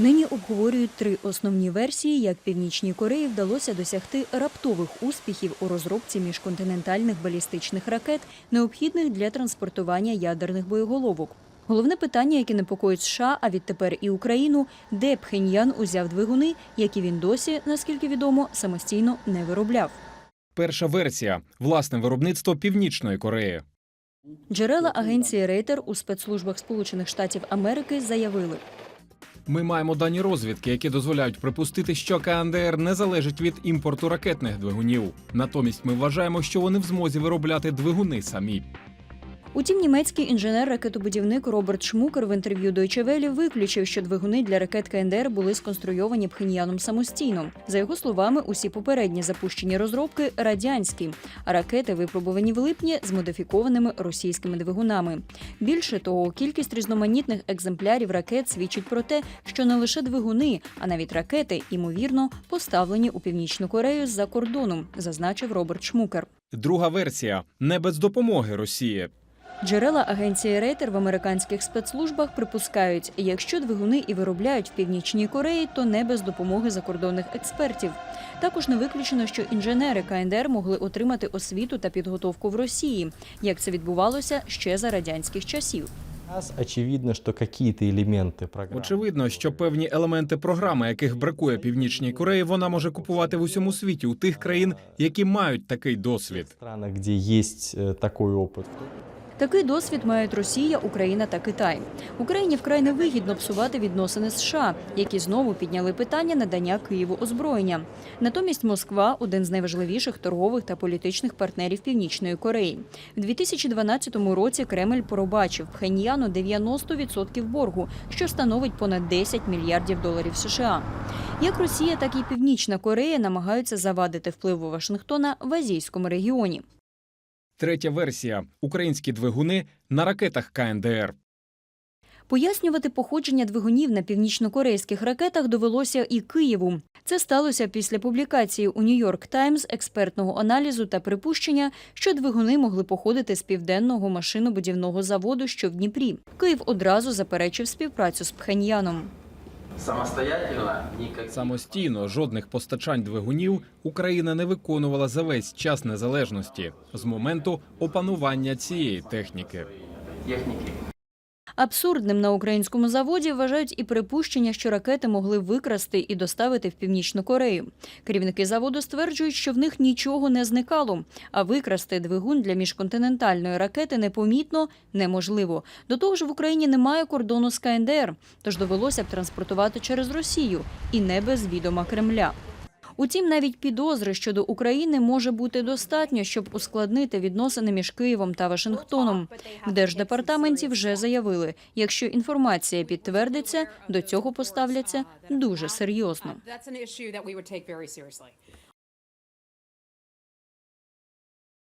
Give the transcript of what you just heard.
Нині обговорюють три основні версії, як Північній Кореї вдалося досягти раптових успіхів у розробці міжконтинентальних балістичних ракет, необхідних для транспортування ядерних боєголовок. Головне питання, яке непокоїть США, а відтепер і Україну, де Пхеньян узяв двигуни, які він досі, наскільки відомо, самостійно не виробляв. Перша версія власне виробництво Північної Кореї. Джерела агенції Рейтер у спецслужбах Сполучених Штатів Америки заявили. Ми маємо дані розвідки, які дозволяють припустити, що КНДР не залежить від імпорту ракетних двигунів. Натомість ми вважаємо, що вони в змозі виробляти двигуни самі. Утім, німецький інженер-ракетобудівник Роберт Шмукер в інтерв'ю Deutsche Welle виключив, що двигуни для ракет КНДР були сконструйовані Пхеньяном самостійно. За його словами, усі попередні запущені розробки радянські, а ракети випробувані в липні з модифікованими російськими двигунами. Більше того, кількість різноманітних екземплярів ракет свідчить про те, що не лише двигуни, а навіть ракети, ймовірно, поставлені у північну Корею з-за кордону, зазначив Роберт Шмукер. Друга версія не без допомоги Росії. Джерела агенції Рейтер в американських спецслужбах припускають, якщо двигуни і виробляють в північній Кореї, то не без допомоги закордонних експертів. Також не виключено, що інженери КНДР могли отримати освіту та підготовку в Росії, як це відбувалося ще за радянських часів. Сейчас очевидно, что какие-то элементы программы. Очевидно, що певні елементи програми, яких бракує Північній Кореї, вона може купувати в усьому світі у тих країн, які мають такий досвід. В странах, где есть э, такой опыт. Такий досвід мають Росія, Україна та Китай. Україні вкрай невигідно псувати відносини з США, які знову підняли питання надання Києву озброєння. Натомість Москва один з найважливіших торгових та політичних партнерів Північної Кореї. В 2012 році Кремль пробачив Пхеньяну 90% боргу, що становить понад 10 мільярдів доларів США. Як Росія, так і Північна Корея намагаються завадити впливу Вашингтона в азійському регіоні. Третя версія українські двигуни на ракетах КНДР. Пояснювати походження двигунів на північнокорейських ракетах довелося і Києву. Це сталося після публікації у Нью-Йорк Таймс експертного аналізу та припущення, що двигуни могли походити з південного машинобудівного заводу, що в Дніпрі. Київ одразу заперечив співпрацю з Пхеньяном. Самостоятельно никаких Самостійно жодних постачань двигунів Україна не виконувала за весь час незалежності з моменту опанування цієї техніки. техники. Абсурдним на українському заводі вважають і припущення, що ракети могли викрасти і доставити в північну Корею. Керівники заводу стверджують, що в них нічого не зникало, а викрасти двигун для міжконтинентальної ракети непомітно неможливо. До того ж, в Україні немає кордону з КНДР, тож довелося б транспортувати через Росію і не без відома Кремля. Утім, навіть підозри щодо України може бути достатньо, щоб ускладнити відносини між Києвом та Вашингтоном. В держдепартаменті вже заявили, якщо інформація підтвердиться, до цього поставляться дуже серйозно.